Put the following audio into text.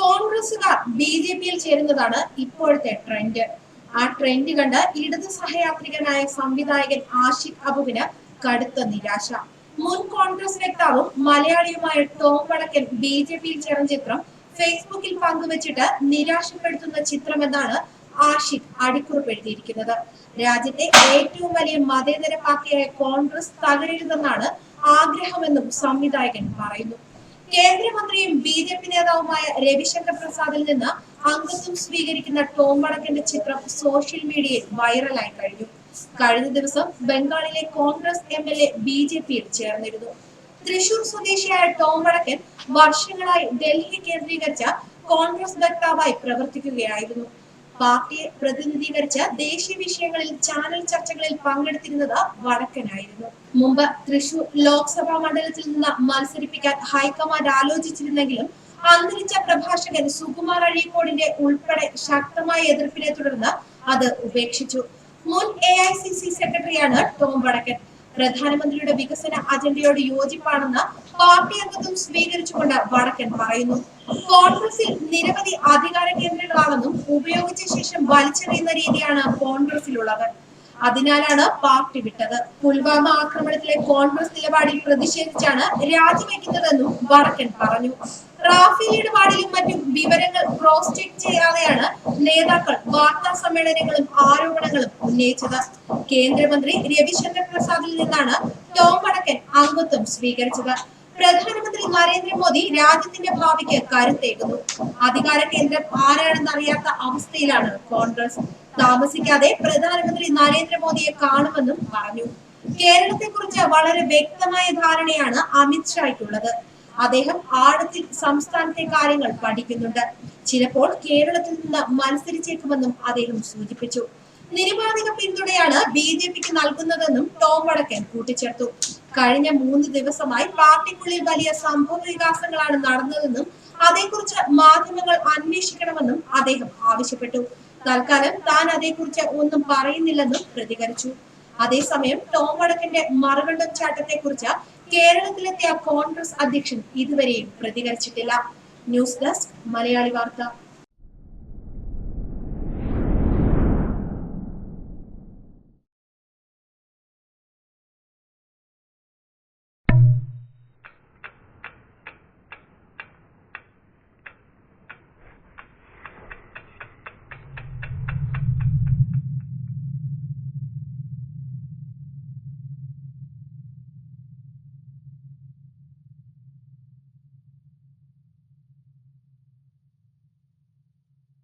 കോൺഗ്രസുകാർ B J പിയിൽ ചേരുന്നതാണ് ഇപ്പോഴത്തെ ട്രെൻഡ്. ആ ട്രെൻഡ് കണ്ട് ഇടത് സഹയാത്രികനായ സംവിധായകൻ ആഷിഖ് അബുവിന് കടുത്ത നിരാശ. മുൻ കോൺഗ്രസ് വക്താവും മലയാളിയുമായ ടോം വടക്കൻ ബി ജെ പിയിൽ ചേർന്ന ചിത്രം ഫേസ്ബുക്കിൽ പങ്കുവച്ചിട്ട് നിരാശപ്പെടുത്തുന്ന ചിത്രമെന്നാണ് ആഷിഖ് അടിക്കുറിപ്പ് എഴുതിയിരിക്കുന്നത് രാജ്യത്തെ ഏറ്റവും വലിയ മതേതര പാർട്ടിയായ കോൺഗ്രസ് തകരരുതെന്നാണ് ആഗ്രഹമെന്നും സംവിധായകൻ പറയുന്നു. കേന്ദ്രമന്ത്രിയും ബി ജെ പി നേതാവുമായ രവിശങ്കർ പ്രസാദിൽ നിന്ന് അംഗത്വം സ്വീകരിക്കുന്ന ടോം വടക്കന്റെ ചിത്രം സോഷ്യൽ മീഡിയയിൽ വൈറലായി കഴിഞ്ഞു. കഴിഞ്ഞ ദിവസം ബംഗാളിലെ Congress M L A B J പിയിൽ ചേർന്നിരുന്നു. തൃശൂർ സ്വദേശിയായ ടോം വടക്കൻ വർഷങ്ങളായി ഡൽഹി കേന്ദ്രീകരിച്ച കോൺഗ്രസ് വക്താവായി പ്രവർത്തിക്കുകയായിരുന്നു. പാർട്ടിയെ പ്രതിനിധീകരിച്ച് ദേശീയ വിഷയങ്ങളിൽ ചാനൽ ചർച്ചകളിൽ പങ്കെടുത്തിരുന്നത് വടക്കനായിരുന്നു. മുമ്പ് തൃശൂർ ലോക്സഭാ മണ്ഡലത്തിൽ നിന്ന് മത്സരിപ്പിക്കാൻ ഹൈക്കമാൻഡ് ആലോചിച്ചിരുന്നെങ്കിലും അന്തരിച്ച പ്രഭാഷകൻ സുകുമാർ അഴീക്കോടിന്റെ ഉൾപ്പെടെ ശക്തമായ എതിർപ്പിനെ തുടർന്ന് അത് ഉപേക്ഷിച്ചു. മുൻ എ ഐ സി സി സെക്രട്ടറിയാണ് ടോം വടക്കൻ. പ്രധാനമന്ത്രിയുടെ വികസന അജണ്ടയോട് യോജിപ്പാണെന്ന് പാർട്ടി അംഗത്വം സ്വീകരിച്ചുകൊണ്ട് വടക്കൻ പറയുന്നു. കോൺഗ്രസിൽ നിരവധി അധികാര കേന്ദ്രങ്ങളാണെന്നും ഉപയോഗിച്ച ശേഷം വലിച്ചെറിയുന്ന രീതിയാണ് കോൺഗ്രസിലുള്ളത്. അതിനാലാണ് പാർട്ടി വിട്ടത്. പുൽവാമ ആക്രമണത്തിലെ കോൺഗ്രസ് നിലപാടിൽ പ്രതിഷേധിച്ചാണ് രാജിവെക്കുന്നതെന്നും വടക്കൻ പറഞ്ഞു. റാഫേൽ ഇടപാടിലും മറ്റും വിവരങ്ങൾ ക്രോസ് ചെക്ക് ചെയ്യാതെയാണ് നേതാക്കൾ വാർത്താ സമ്മേളനങ്ങളും ആരോപണങ്ങളും ഉന്നയിച്ചത്. കേന്ദ്രമന്ത്രി രവിശങ്കർ പ്രസാദിൽ നിന്നാണ് ടോം വടക്കൻ അംഗത്വം സ്വീകരിച്ചത്. പ്രധാനമന്ത്രി നരേന്ദ്രമോദി രാജ്യത്തിന്റെ ഭാവിക്ക് കരുത്തേകുന്നു അധികാര കേന്ദ്രം ആരാണെന്ന് അറിയാത്ത അവസ്ഥയിലാണ് കോൺഗ്രസ്. താമസിക്കാതെ പ്രധാനമന്ത്രി നരേന്ദ്രമോദിയെ കാണുമെന്നും പറഞ്ഞു. കേരളത്തെ കുറിച്ച് വളരെ വ്യക്തമായ ധാരണയാണ് അമിത്ഷായ്ക്കുള്ളത് അദ്ദേഹം ആഴത്തിൽ സംസ്ഥാനത്തെ കാര്യങ്ങൾ പഠിക്കുന്നുണ്ട്. ചിലപ്പോൾ കേരളത്തിൽ നിന്ന് മത്സരിച്ചേക്കുമെന്നും അദ്ദേഹം സൂചിപ്പിച്ചു. നിരുപാധിക പിന്തുണയാണ് ബി ജെ പിക്ക് നൽകുന്നതെന്നും ടോം വടക്കൻ കൂട്ടിച്ചേർത്തു. കഴിഞ്ഞ മൂന്ന് ദിവസമായി പാർട്ടിക്കുള്ളിൽ വലിയ സംഭവ വികാസങ്ങളാണ് നടന്നതെന്നും അതേക്കുറിച്ച് മാധ്യമങ്ങൾ അന്വേഷിക്കണമെന്നും അദ്ദേഹം ആവശ്യപ്പെട്ടു. തൽക്കാലം താൻ അതേക്കുറിച്ച് ഒന്നും പറയുന്നില്ലെന്നും പ്രതികരിച്ചു. അതേസമയം ടോം വടക്കന്റെ മറുകണ്ഠം ചാട്ടത്തെക്കുറിച്ച് കേരളത്തിലെത്തിയ കോൺഗ്രസ് അധ്യക്ഷൻ ഇതുവരെയും പ്രതികരിച്ചിട്ടില്ല. ന്യൂസ് ഡെസ്ക് മലയാളി വാർത്ത.